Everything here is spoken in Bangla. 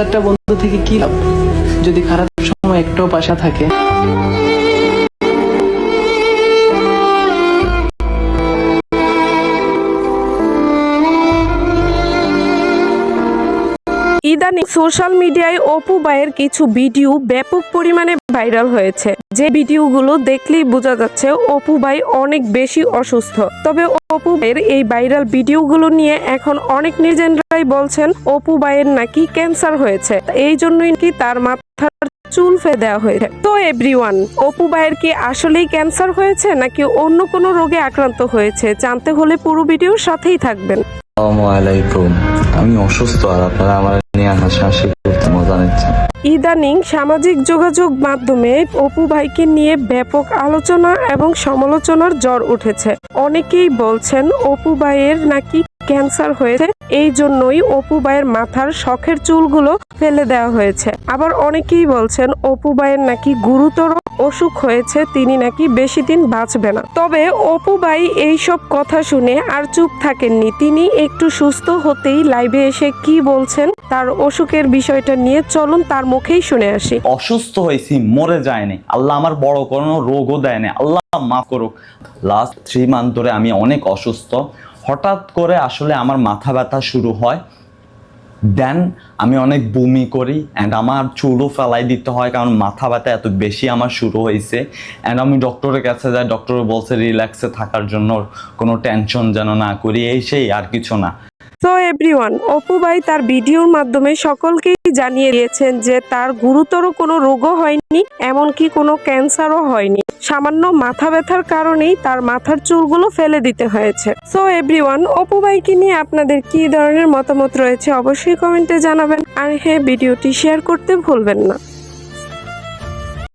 একটা বন্ধু থেকে কি লাভ? যদি খারাপ সময় একটাও পাশা থাকে। ইদানিং সোশ্যাল মিডিয়ায় অপু ভাইয়ের কিছু ভিডিও ব্যাপক পরিমাণে ভাইরাল হয়েছে। যে ভিডিওগুলো দেখলেই বোঝা যাচ্ছে অপু ভাই অনেক বেশি অসুস্থ। তবে অপু ভাইয়ের এই ভাইরাল ভিডিওগুলো নিয়ে এখন অনেক নিজেরাই বলছেন অপু ভাইয়ের নাকি ক্যান্সার হয়েছে। এই জন্যই কি তার মাথার চুল ফে দেওয়া হয়েছে। তো এভরিওয়ান, অপু ভাইয়ের কি আসলেই ক্যান্সার হয়েছে নাকি অন্য কোনো রোগে আক্রান্ত হয়েছে জানতে হলে পুরো ভিডিওর সাথেই থাকবেন। আসসালামু আলাইকুম। আমি অসুস্থ আর আপনারা আমার নিয়ে হাসাহাসি করতে মজা নিচ্ছেন। ইদানিং সামাজিক যোগাযোগ মাধ্যমে অপু ভাইকে নিয়ে ব্যাপক আলোচনা এবং সমালোচনার জ্বর উঠেছে। অনেকেই বলছেন অপু ভাইয়ের নাকি ক্যান্সার হয়েছে, এই জন্যই অপু ভাইয়ের মাথার শখের চুলগুলো ফেলে দেওয়া হয়েছে। আবার অনেকেই বলছেন অপু ভাইয়ের নাকি গুরুতর অসুখ হয়েছে, তিনি নাকি বেশি দিন বাঁচবে না। তবে অপু ভাই এইসব কথা শুনে আর চুপ থাকেননি। তিনি একটু সুস্থ হতেই লাইভে এসে কি বলছেন তার অসুখের বিষয়টা নিয়ে চলুন তার মুখেই শুনে আসি। অসুস্থ হয়েছি, মরে যায়নি। আল্লাহ আমার বড় কোনো রোগও দেয়নি। আল্লাহ মাফ করুক। লাস্ট থ্রি মান্থ ধরে আমি অনেক অসুস্থ। হঠাৎ করে আসলে আমার মাথা ব্যথা শুরু হয়। দেন আমি অনেক বমি করি অ্যান্ড আমার চুলও ফেলাই দিতে হয় কারণ মাথা ব্যথা এত বেশি আমার শুরু হয়েছে অ্যান্ড আমি ডক্টরের কাছে যাই, ডক্টর বলছে রিল্যাক্সে থাকার জন্য কোনো টেনশন যেন না করি, এই সেই আর কিছু না। তো এভরিওয়ান অপু ভাই তার ভিডিওর মাধ্যমে সকলকেই জানিয়ে দিয়েছেন যে তার গুরুতর কোনো রোগও হয়নি, এমনকি কোনো ক্যান্সারও হয়নি। সামান্য মাথা ব্যথার কারণেই তার মাথার চুলগুলো ফেলে দিতে হয়েছে। সো এভরিওয়ান অপু বাইকে নিয়ে আপনাদের কি ধরনের মতামত রয়েছে অবশ্যই কমেন্টে জানাবেন। আর হ্যাঁ ভিডিওটি শেয়ার করতে ভুলবেন না।